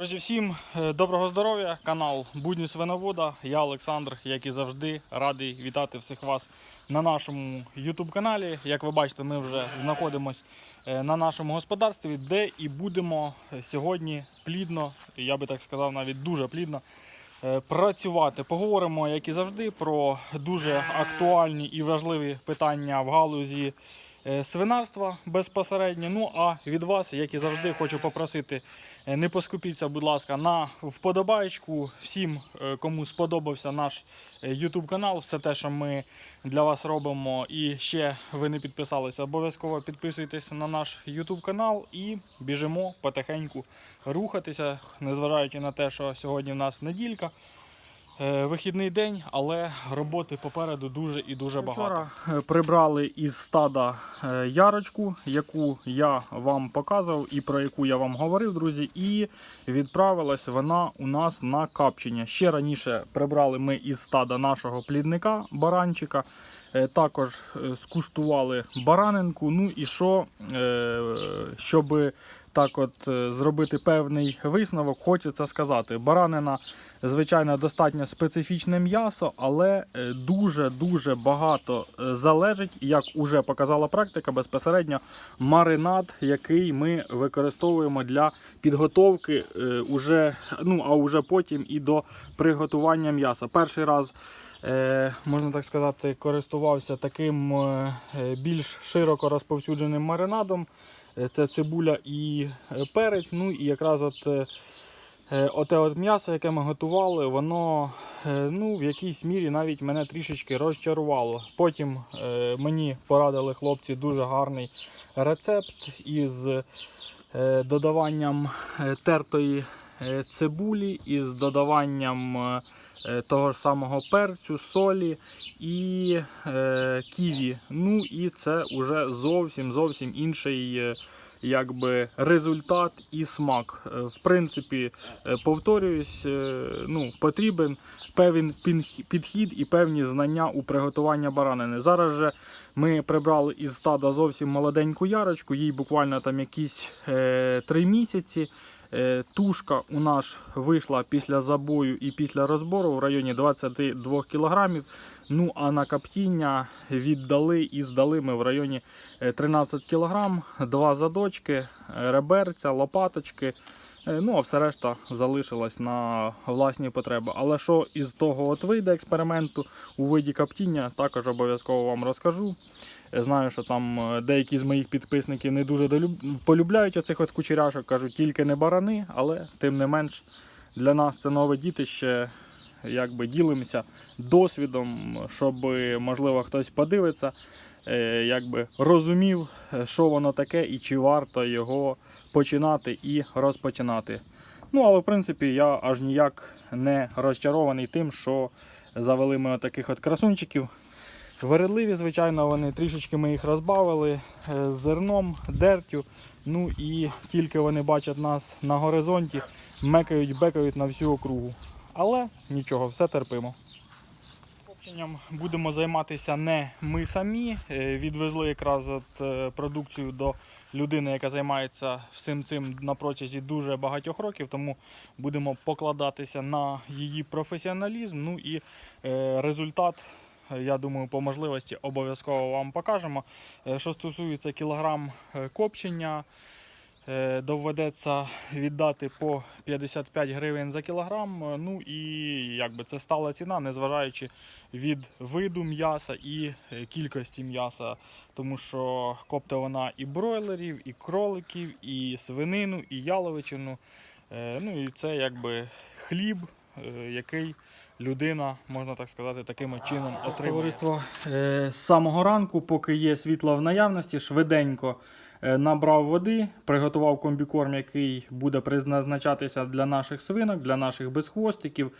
Друзі, всім е, доброго здоров'я! Канал Будні Свиновода. Я Олександр, як і завжди, радий вітати всіх вас на нашому YouTube каналі. Як ви бачите, ми вже знаходимося на нашому господарстві, де і будемо е, сьогодні плідно, я би так сказав, навіть дуже плідно е, працювати. Поговоримо, як і завжди, про дуже актуальні і важливі питання в галузі е, свинарства безпосередньо. Ну а від вас, як і завжди, хочу попросити, е, не поскупіться, будь ласка, на вподобайку. Всім, е, кому сподобався наш е, YouTube канал, все те, що ми для вас робимо, і ще ви не підписалися, обов'язково підписуйтесь на наш YouTube канал і біжимо потихеньку рухатися, незважаючи на те, що сьогодні в нас неділька. Е, Вихідний день, але роботи попереду дуже і дуже багато. Вчора е, прибрали із стада е, ярочку, яку я вам показував і про яку я вам говорив, друзі. І відправилась вона у нас на капчення. Ще раніше прибрали ми із стада нашого плідника баранчика. Також скуштували баранинку. Ну і що, е, щоб так от е, зробити певний висновок, хочеться сказати. Баранина, звичайно, достатньо специфічне м'ясо, але дуже-дуже багато е, залежить, як уже показала практика, безпосередньо маринад, який ми використовуємо для підготовки, е, уже, ну, а уже потім і до приготування м'яса. Перший раз. Можна так сказати, користувався таким більш широко розповсюдженим маринадом. Е, Це цибуля і е, перець. Ну і якраз от е, оте от м'ясо, яке ми готували, воно ну, в якійсь мірі навіть мене трішечки розчарувало. Потім мені порадили хлопці дуже гарний рецепт із додаванням тертої цибулі, із додаванням того ж самого перцю, солі і е, ківі. Ну і це вже зовсім зовсім інший якби, результат і смак. Е, В принципі, е, повторююсь, е, ну, потрібен пін- підхід і певні знання у приготуванні баранини. Зараз же ми прибрали із стада зовсім молоденьку ярочку, їй буквально там якісь е, 3 місяці. Е, Тушка у нас вийшла після забою і після розбору в районі 22 кг. Ну а на каптіння віддали і здали ми в районі е, 13 кг, два задочки, е, реберця, лопаточки. Е, Ну, а все решта залишилось на власні потреби. Але що із того от вийде експерименту у виді каптіння, також обов'язково вам розкажу. Знаю, що там е, деякі з моїх підписників не дуже долюб- полюбляють оцих от кучеряшок, кажуть, тільки не барани, але тим не менш для нас це нове дітище. Якби ділимося досвідом, щоб можливо хтось подивиться, е, якби розумів, що воно таке і чи варто його починати і розпочинати. Ну, але в принципі я аж ніяк не розчарований тим, що завели ми таких от красунчиків. Вередливі, звичайно, вони трішечки ми їх розбавили е, зерном, дертю. Ну і тільки вони бачать нас на горизонті, мекають, бекають на всю округу. Але нічого, все терпимо. Копченням будемо займатися не ми самі. Е, Відвезли якраз от е, продукцію до людини, яка займається всім цим на протязі дуже багатьох років, тому будемо покладатися на її професіоналізм. Ну і результат, я думаю, по можливості обов'язково вам покажемо. Е, Що стосується кілограм е, копчення, е, доведеться віддати по 55 гривень за кілограм. Ну і якби це стала ціна, незважаючи від виду м'яса і кількості м'яса. Тому що копте вона і бройлерів, і кроликів, і свинину, і яловичину. Ну і це якби хліб, який людина, можна так сказати, таким чином отримує. Товариство е, з самого ранку, поки є світло в наявності, швиденько е, набрав води, приготував комбікорм, який буде призначатися для наших свинок, для наших безхвостиків.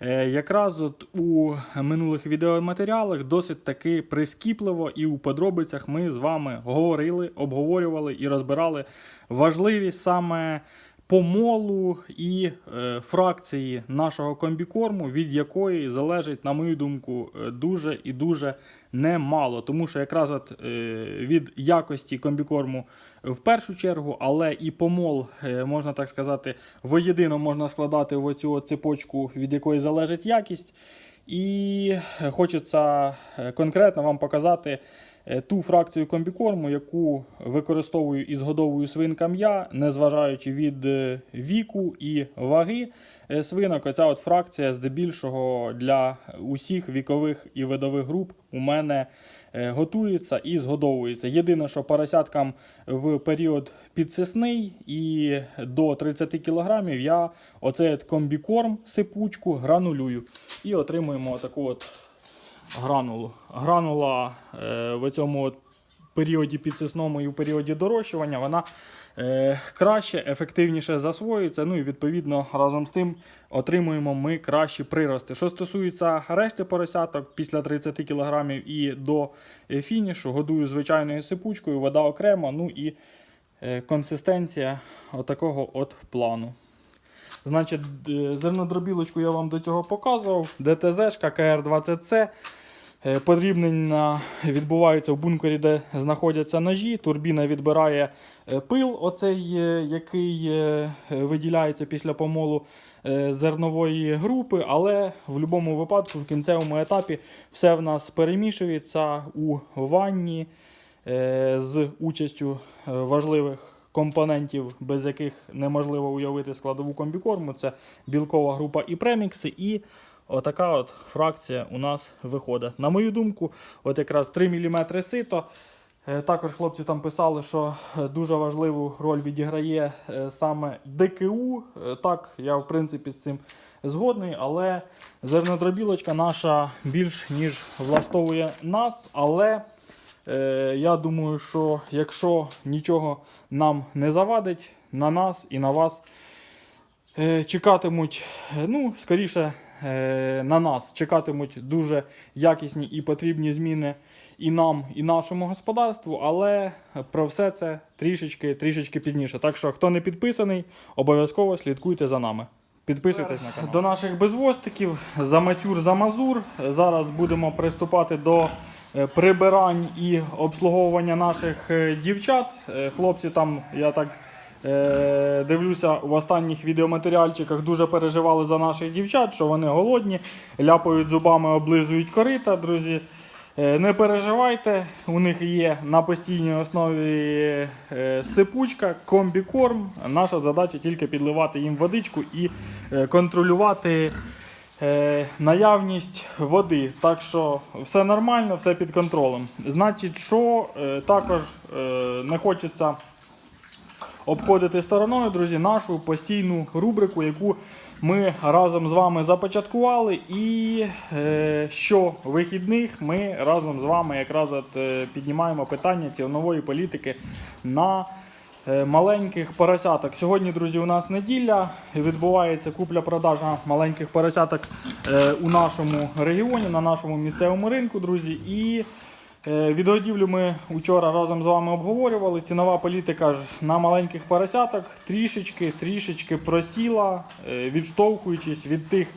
Е, Якраз от у минулих відеоматеріалах досить таки прискіпливо і у подробицях ми з вами говорили, обговорювали і розбирали важливі саме помолу і е, фракції нашого комбікорму, від якої залежить, на мою думку, е, дуже і дуже немало. Тому що якраз от, е, від якості комбікорму в першу чергу, але і помол, можна так сказати, воєдино можна складати в оцю цепочку, від якої залежить якість. І хочеться конкретно вам показати ту фракцію комбікорму, яку використовую і згодовую свинкам я, незважаючи від е, віку і ваги е, свинок. Оця от фракція здебільшого для усіх вікових і видових груп у мене е, готується і згодовується. Єдине, що поросяткам в період підсисний і до 30 кг я оцей комбікорм сипучку гранулюю і отримуємо таку от гранулу. Гранула е, в цьому періоді підсисному і в періоді дорощування вона е, краще, ефективніше засвоюється. Ну і відповідно разом з тим отримуємо ми кращі прирости. Що стосується решти поросяток після 30 кг і до е, фінішу, годую звичайною сипучкою, вода окремо, ну і е, консистенція отакого от плану. Значить, зернодробілочку я вам до цього показував. ДТЗ, КР-20C. Е, Подрібнення відбувається в бункері, де знаходяться ножі. Турбіна відбирає е, пил, оцей, е, який виділяється після помолу зернової групи, але в будь-якому випадку, в кінцевому етапі, все в нас перемішується у ванні з участю важливих компонентів, без яких неможливо уявити складову комбікорму. Це білкова група і премікси. І отака от фракція у нас виходить. На мою думку, от якраз 3 мм сито. Е, Також хлопці там писали, що е, дуже важливу роль відіграє е, саме ДКУ. Так, я в принципі з цим згодний, але зернодробілочка наша більш ніж влаштовує нас. Але е, я думаю, що якщо нічого нам не завадить, на нас і на вас е, чекатимуть, ну, скоріше, на нас чекатимуть дуже якісні і потрібні зміни і нам, і нашому господарству, але про все це трішечки, трішечки пізніше. Так що, хто не підписаний, обов'язково слідкуйте за нами. Підписуйтесь на канал. До наших безвостиків за матюр за мазур. Зараз будемо приступати до е, прибирань і обслуговування наших е, дівчат. Е, Хлопці там, я так е, дивлюся, в останніх відеоматеріальчиках дуже переживали за наших дівчат, що вони голодні, ляпають зубами, облизують корита, друзі. Е, Не переживайте, у них є на постійній основі е, сипучка, комбікорм. Наша задача тільки підливати їм водичку і е, контролювати е, наявність води. Так що все нормально, все під контролем. Значить, що е, також е, не хочеться обходити стороною, друзі, нашу постійну рубрику, яку ми разом з вами започаткували. І е, що вихідних ми разом з вами якраз от, е, піднімаємо питання цінової політики на е, маленьких поросяток. Сьогодні, друзі, у нас неділя. Відбувається купля-продажа маленьких поросяток е, у нашому регіоні, на нашому місцевому ринку, друзі. І Відгодівлю ми вчора разом з вами обговорювали. Цінова політика ж на маленьких поросяток трішечки, трішечки просіла, е, відштовхуючись від тих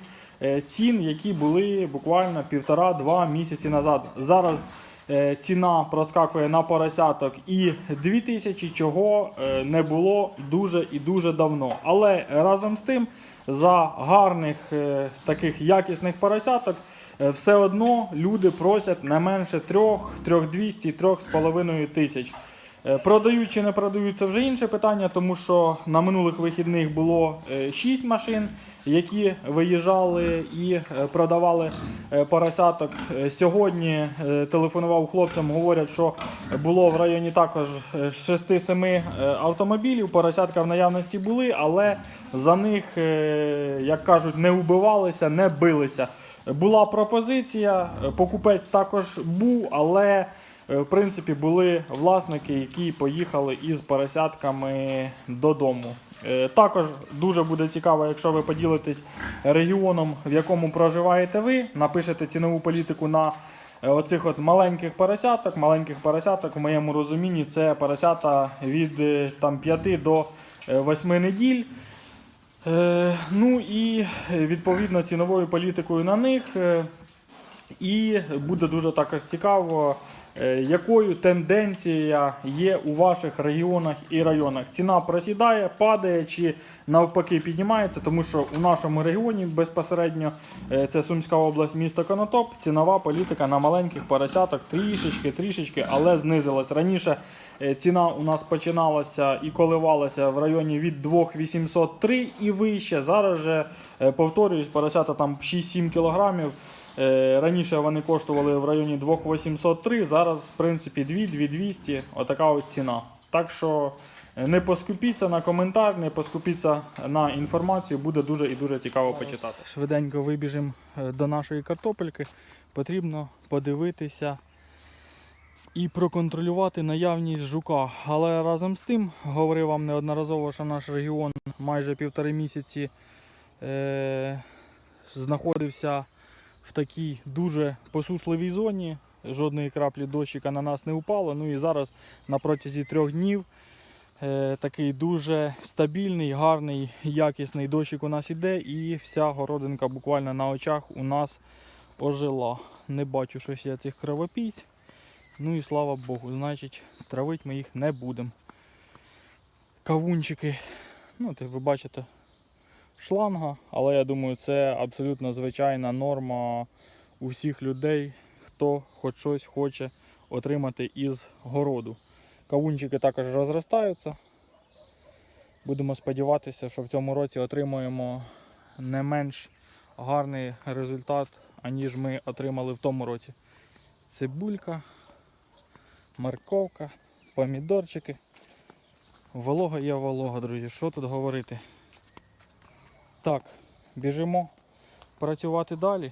е, цін, які були буквально півтора-два місяці назад. Зараз е, ціна проскакує на поросяток і 2000, чого е, не було дуже і дуже давно. Але разом з тим, за гарних е, таких якісних поросяток. Е, все одно люди просять не менше 3, 3200, 3,5 тисяч. Е, Продають чи не продають, це вже інше питання, тому що на минулих вихідних було 6 машин, які виїжджали і е, продавали е, поросяток. Е, Сьогодні е, телефонував хлопцям, говорять, що було в районі також е, 6-7 е, автомобілів. Поросятка в наявності були, але за них, е, як кажуть, не вбивалися, не билися. Була пропозиція, е, покупець також був, але е, в принципі були власники, які поїхали із поросятками додому. Е, Також дуже буде цікаво, якщо ви поділитесь регіоном, в якому проживаєте ви, напишете цінову політику на оцих от маленьких поросяток. Маленьких поросяток, в моєму розумінні, це поросята від там, 5 до 8 неділь. Е, Ну і е, відповідно ціновою політикою на них. е, І буде дуже також цікаво, якою тенденція є у ваших регіонах і районах. Ціна просідає, падає чи навпаки піднімається, тому що у нашому регіоні безпосередньо е, це Сумська область, місто Конотоп. Цінова політика на маленьких поросяток трішечки, трішечки, але знизилась. Раніше е, ціна у нас починалася і коливалася в районі від 2803 і вище. Зараз же е, повторююсь, поросята там 6-7 кілограмів. Е, Раніше вони коштували в районі 2803, зараз, в принципі, 2-2200, отака от ціна. Так що е, не поскупіться на коментар, не поскупіться на інформацію, буде дуже і дуже цікаво почитати. Швиденько вибіжимо е, до нашої картопельки. Потрібно подивитися і проконтролювати наявність жука. Але разом з тим, говорив вам неодноразово, що наш регіон майже півтори місяці е, знаходився в такій дуже посушливій зоні. Жодної краплі дощика на нас не впало. Ну і зараз на протязі трьох днів е, такий дуже стабільний, гарний, якісний дощик у нас іде, і вся городинка буквально на очах у нас ожила. Не бачу щось я цих кровопійць. Ну і слава Богу, значить, травити ми їх не будемо. Кавунчики, ну, ви бачите, шланга, але я думаю, це абсолютно звичайна норма у всіх людей, хто хоч щось хоче отримати із городу. Кавунчики також розростаються. Будемо сподіватися, що в цьому році отримаємо не менш гарний результат, аніж ми отримали в тому році. Цибулька, морковка, помідорчики. Волога є волога, друзі. Що тут говорити? Так, біжимо працювати далі.